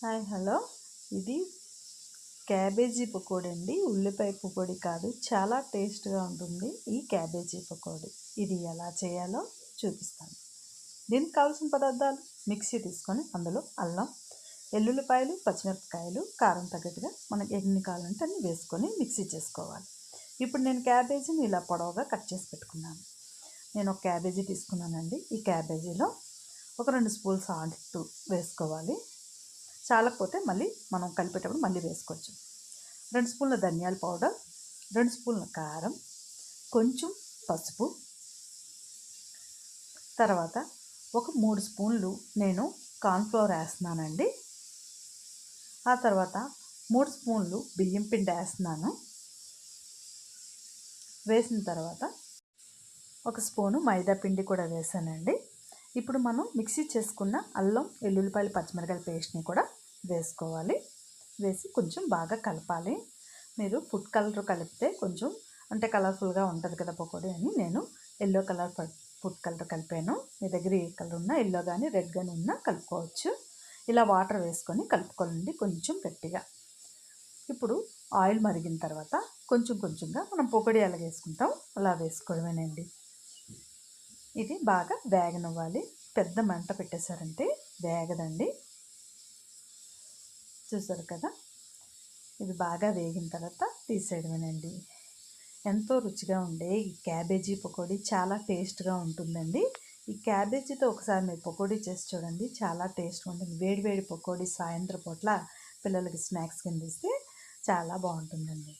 Hi hello. ఇది cabbage pakodi అండి. ఉల్లిపాయ పకోడీ కాదు చాలా టేస్ట్గా ఉంటుంది ఈ క్యాబేజీ పకోడీ. ఇది ఎలా చేయాలో చూపిస్తాను. దీనికి కావాల్సిన పదార్థాలు మిక్సీ తీసుకొని అందులో అల్లం ఎల్లుల్లిపాయలు పచ్చిమిరపకాయలు కారం తగ్గట్టుగా మనకి ఎన్ని కావాలంటే అన్ని వేసుకొని మిక్సీ చేసుకోవాలి. ఇప్పుడు నేను క్యాబేజీని ఇలా పొడవుగా కట్ చేసి పెట్టుకున్నాను. నేను ఒక క్యాబేజీ తీసుకున్నానండి. ఈ క్యాబేజీలో ఒక రెండు స్పూన్స్ సాల్ట్ వేసుకోవాలి. చాలకపోతే మళ్ళీ మనం కలిపేటప్పుడు మళ్ళీ వేసుకోవచ్చు. రెండు స్పూన్ల ధనియాల పౌడర్ రెండు స్పూన్ల కారం కొంచెం పసుపు. తర్వాత ఒక మూడు స్పూన్లు నేను కార్న్ఫ్లోర్ వేస్తున్నానండి. ఆ తర్వాత మూడు స్పూన్లు బియ్యం పిండి వేస్తున్నాను. వేసిన తర్వాత ఒక స్పూను మైదా పిండి కూడా వేసానండి. ఇప్పుడు మనం మిక్సీ చేసుకున్న అల్లం ఎల్లుల్లిపాయలు పచ్చిమిరకాయల పేస్ట్ని కూడా వేసుకోవాలి. వేసి కొంచెం బాగా కలపాలి. మీరు ఫుడ్ కలర్ కలిపితే కొంచెం అంటే కలర్ఫుల్గా ఉంటుంది కదా పకోడీ అని నేను ఎల్లో కలర్ ఫుడ్ కలర్ కలిపాను. మీ దగ్గర ఏ కలర్ ఉన్నా ఎల్లో కానీ రెడ్ కానీ ఉన్నా కలుపుకోవచ్చు. ఇలా వాటర్ వేసుకొని కలుపుకోవాలండి కొంచెం గట్టిగా. ఇప్పుడు ఆయిల్ మరిగిన తర్వాత కొంచెం కొంచెంగా మనం పొగడి ఎలా వేసుకుంటాం అలా వేసుకోవడమేనండి. ఇది బాగా వేగనివ్వాలి. పెద్ద మంట పెట్టేశారంటే వేగదండి. చూసారు కదా? ఇది బాగా వేగిన తర్వాత తీసేయడమేనండి. ఎంతో రుచిగా ఉండే ఈ క్యాబేజీ పకోడీ చాలా టేస్ట్గా ఉంటుందండి. ఈ క్యాబేజీతో ఒకసారి మీరు పకోడీ చేసి చూడండి. చాలా టేస్ట్గా ఉంటుంది. వేడి వేడి పకోడీ సాయంత్రం పూట్ల పిల్లలకి స్నాక్స్ కింద ఇస్తే చాలా బాగుంటుందండి.